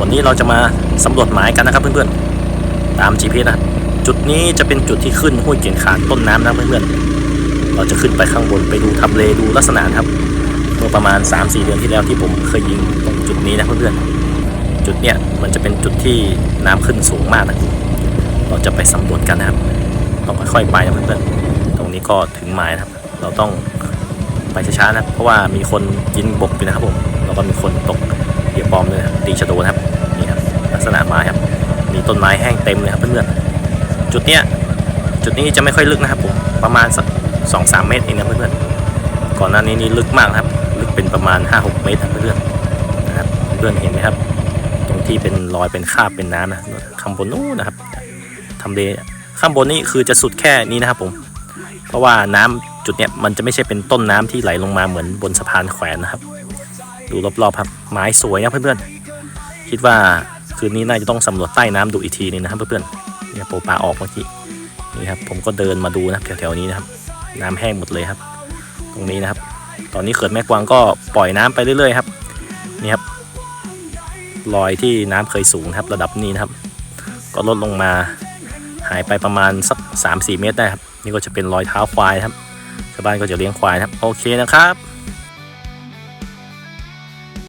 วันนี้เราจะมาสำรวจหมายกันนะครับเพื่อนๆ ตาม GPS นะ จุดนี้จะเป็นจุดที่ขึ้นห้วยเกียนขานต้นน้ำนะเพื่อนๆ เราจะขึ้นไปข้างบนไปดูทำเลดูลักษณะครับ เมื่อประมาณ 3-4 เดือนที่แล้วที่ผมเคยยิงตรงจุดนี้นะเพื่อนๆ จุดเนี้ยมันจะเป็นจุดที่น้ำขึ้นสูงมากนะ เราจะไปสำรวจกันนะครับ ต้องค่อยๆไปนะเพื่อนๆ ตรงนี้ก็ถึงหมายนะครับ เราต้องไปช้าๆนะ เพราะว่ามีคนยิงบกอยู่นะครับผม แล้วก็มีคนตก ชะโดนะครับนี่ครับลักษณะไม้ครับมีต้นไม้แห้งเต็มเลยครับเพื่อนๆจุดเนี้ยจุดนี้จะไม่ค่อยลึกนะครับผมประมาณสักสองสามเมตรเองนะเพื่อนๆก่อนหน้านี้นี่ลึกมากครับลึกเป็นประมาณ 5-6 เมตรครับเพื่อนๆนะครับเพื่อนเห็นไหมครับ ตรงที่เป็นรอยเป็นคราบเป็นน้ำนะข้างบนนู้นนะครับทำเลข้างบนนี่คือจะสุดแค่นี้นะครับผมเพราะว่าน้ำจุดเนี้ยมันจะไม่ใช่เป็นต้นน้ำที่ไหลลงมาเหมือนบนสะพานแขวนนะครับ ดูรอบๆครับไม้สวยนะเพื่อนๆ คิดว่าคืนนี้น่าจะต้องสำรวจใต้น้ำดูอีกทีนึงนะครับเพื่อนๆเนี่ยโปปลาออกเมื่อกี้นี่ครับผมก็เดินมาดูนะแถวๆนี้นะครับ น้ำแห้งหมดเลยครับ ตรงนี้นะครับ ตอนนี้เขื่อนแม่กวางก็ปล่อยน้ำไปเรื่อยๆครับนี่ครับรอยที่น้ำเคยสูงครับระดับนี้นะครับ ก็ลดลงมาหายไปประมาณสัก3-4 เมตรได้ครับนี่ก็จะเป็นรอยเท้าควายครับชาวบ้านก็จะเลี้ยงควายครับ โอเคนะครับ